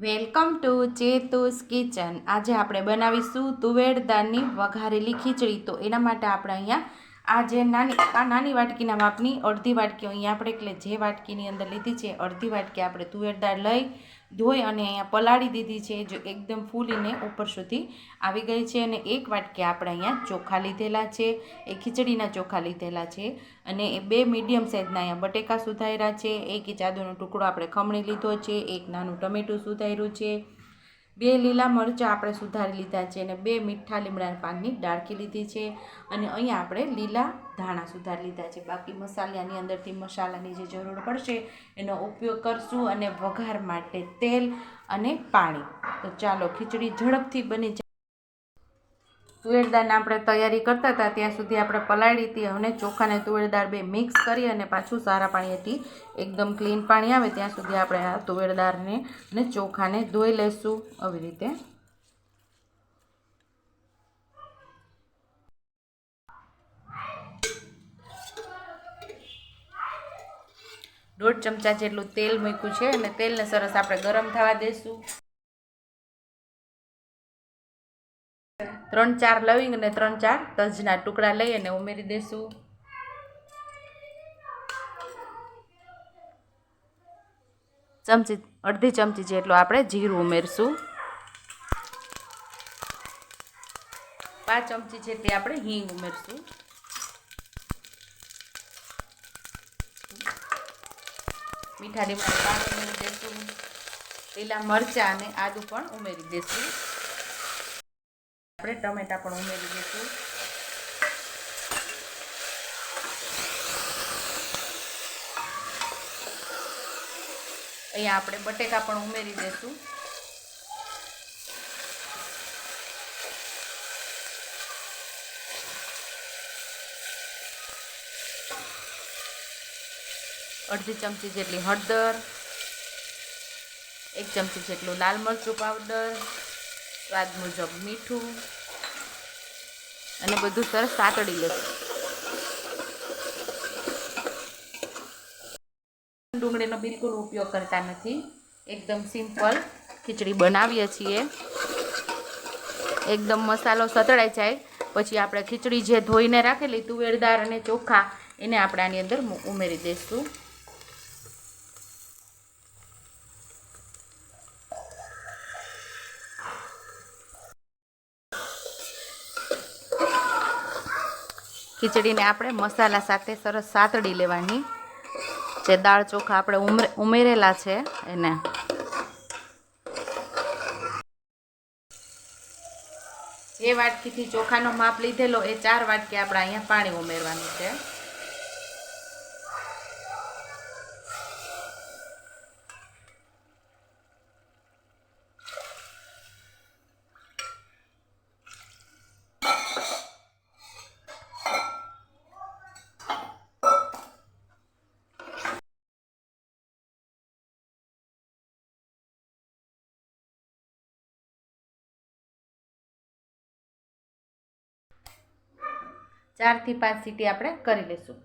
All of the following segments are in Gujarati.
Welcome to ચેતુસ kitchen. આજે આપણે બનાવીશું તુવેર દાળની વઘારેલી ખીચડી. તો એના માટે આપણે અહીંયા આ જે નાની આ નાની વાટકીના માપની અડધી વાટકી અહીંયા આપણે એટલે જે વાટકીની અંદર લીધી છે અડધી વાટકી આપણે તુવેર દાળ લઈ ધોઈ અને અહીંયા પલાળી દીધી છે, જો એકદમ ફૂલીને ઉપર સુધી આવી ગઈ છે અને એક વાટકી આપણે અહીંયા ચોખા લીધેલા છે, એ ખીચડીના ચોખા લીધેલા છે અને એ બે મીડિયમ સાઇઝના અહીંયા બટેકા સુધાર્યા છે, એક ઇંચ આદુનો ટુકડો આપણે ખમણી લીધો છે, એક નાનું ટમેટું સુધાર્યું છે બે લીલા મરચાં આપણે સુધારી લીધા છે અને બે મીઠા લીમડાના પાનની ડાળખી લીધી છે અને અહીંયા આપણે લીલા ધાણા સુધારી લીધા છે. બાકી મસાલાની અંદરથી મસાલાની જે જરૂર પડશે એનો ઉપયોગ કરશું અને વઘાર માટે તેલ અને પાણી. તો ચાલો ખીચડી ઝડપથી બની તુવેર દાળને આપણે તૈયારી કરતા હતા, ત્યાં સુધી આપણે પલાળી હતી અને ચોખાને તુવેર દાળ બે મિક્સ કરી અને પાછું સારા પાણીથી એકદમ ક્લીન પાણી આવે ત્યાં સુધી આપણે આ તુવેર દાળને અને ચોખાને ધોઈ લઈશું આવી રીતે. દોઢ ચમચા જેટલું તેલ મૂક્યું છે અને તેલને સરસ આપણે ગરમ થવા દઈશું ત્રણ ચાર લવિંગ અને ત્રણ ચાર તજના ટુકડા લઈ અને ઉમેરી દઈશું ચમચી, અડધી ચમચી જેટલું આપણે જીરું ઉમેરશું. પાંચ ચમચી જેટલી આપણે હિંગ ઉમેરશું. મીઠા લીમડા પાણી ઉમેરી દઈશું લીલા મરચાં અને આદું પણ ઉમેરી દઈશું આપણે ટમેટા પણ ઉમેરી દઈશું. અહીંયા આપણે બટેકા પણ ઉમેરી દઈશું. અડધી ચમચી જેટલી હળદર, એક ચમચી જેટલું લાલ મરચું પાવડર સ્વાદ મુજબ મીઠું અને બધું સરસ સાતડી લેશું. ડુંગળીનો બિલકુલ ઉપયોગ કરતા નથી. એકદમ સિમ્પલ ખીચડી બનાવીએ છીએ. એકદમ મસાલો સતળાઈ જાય. પછી આપણે ખીચડી જે ધોઈને રાખેલી તુવેરદાર અને ચોખા એને આપણે આની અંદર ઉમેરી દઈશું. ખીચડીને આપણે મસાલા સાથે સરસ સાતડી લેવાની. જે દાળ ચોખા આપણે ઉમરે, ઉમેરેલા છે એને. જે વાટકીથી ચોખાનો માપ લીધેલો, એ ચાર વાટકી આપણે અહીંયા પાણી ઉમેરવાનું છે. ચારથી પાંચ સીટી આપણે કરી લઈશું.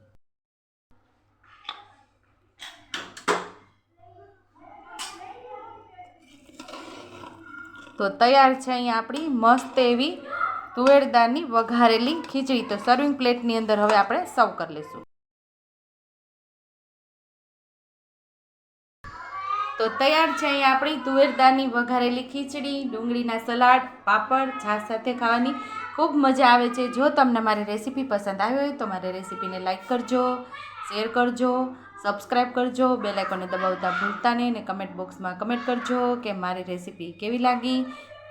તો તૈયાર છે અહીંયા આપણી મસ્ત એવી તુવેર દાળની વઘારેલી ખીચડી. તો સર્વિંગ પ્લેટની અંદર હવે આપણે સર્વ કરી લઈશું. તો તૈયાર છે અહીંયા આપણી તુવેર દાળની વઘારેલી ખીચડી, ડુંગળીના સલાડ, પાપડ, છાશ સાથે ખાવાની. ખૂબ મજા આવે છે. જો તમને મારી રેસીપી પસંદ આવી હોય તો મારી રેસીપીને લાઇક કરજો, શેર કરજો સબસ્ક્રાઈબ કરજો બે લાઇકોને દબાવતા ભૂલતા નહીં અને કમેન્ટ બોક્સમાં કમેન્ટ કરજો કે મારી રેસીપી કેવી લાગી.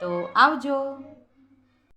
તો આવજો.